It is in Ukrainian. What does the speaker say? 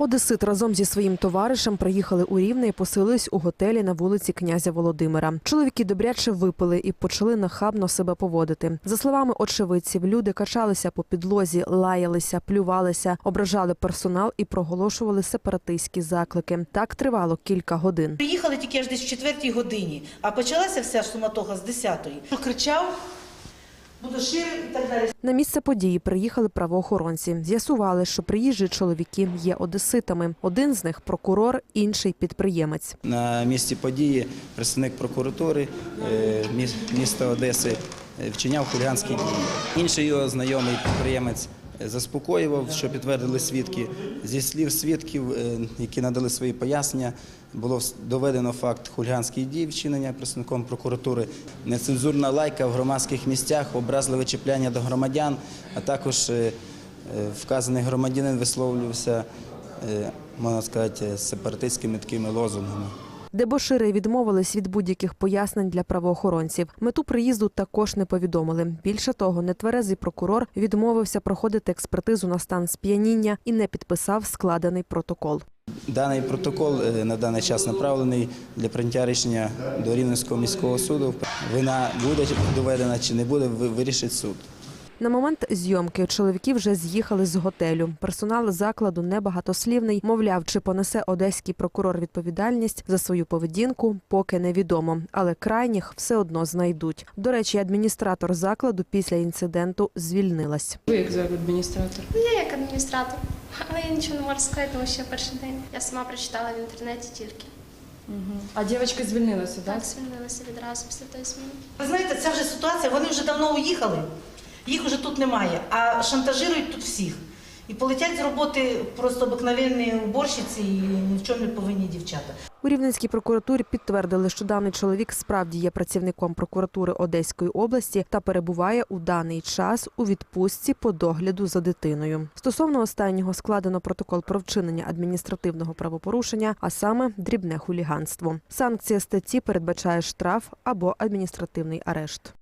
Одесит разом зі своїм товаришем приїхали у Рівне і поселились у готелі на вулиці князя Володимира. Чоловіки добряче випили і почали нахабно себе поводити. За словами очевидців, люди качалися по підлозі, лаялися, плювалися, ображали персонал і проголошували сепаратистські заклики. Так тривало кілька годин. Приїхали тільки аж десь в четвертій годині, а почалася вся суматоха з 10-ї. Кричав, і так далі. На місце події приїхали правоохоронці. З'ясували, що приїжджі чоловіки є одеситами. Один з них прокурор, інший підприємець. На місці події представник прокуратури е, міста Одеси е, вчиняв хуліганські дії. Інший його знайомий підприємець заспокоював, що підтвердили свідки. Зі слів свідків, е, які надали свої пояснення, було доведено факт хуліганських дій, вчинення представником прокуратури, нецензурна лайка в громадських місцях, образливе чіпляння до громадян, а також е, е, вказаний громадянин висловлювався, можна сказати, сепаратистськими такими лозунгами. Дебошири відмовились від будь-яких пояснень для правоохоронців. Мету приїзду також не повідомили. Більше того, нетверезий прокурор відмовився проходити експертизу на стан сп'яніння і не підписав складений протокол. Даний протокол е, на даний час направлений для прийняття рішення до Рівненського міського суду. Вина буде доведена чи не буде, вирішить суд. На момент зйомки чоловіки вже з'їхали з готелю. Персонал закладу небагатослівний. Мовляв, чи понесе одеський прокурор відповідальність за свою поведінку, поки невідомо. Але крайніх все одно знайдуть. До речі, адміністратор закладу після інциденту звільнилась. Ви як зараз адміністратор? Я як адміністратор, але я нічого не можу сказати, тому що перший день. Я сама прочитала в інтернеті тільки. А дівчинка звільнилася, так? Так, звільнилася відразу після тої зміни. Ви знаєте, це вже ситуація, вони вже давно уїхали, їх вже тут немає, а шантажують тут всіх. І полетять з роботи просто обикновенні уборщиці і ні в чому не повинні дівчата. У Рівненській прокуратурі підтвердили, що даний чоловік справді є працівником прокуратури Одеської області та перебуває у даний час у відпустці по догляду за дитиною. Стосовно останнього складено протокол про вчинення адміністративного правопорушення, а саме дрібне хуліганство. Санкція статті передбачає штраф або адміністративний арешт.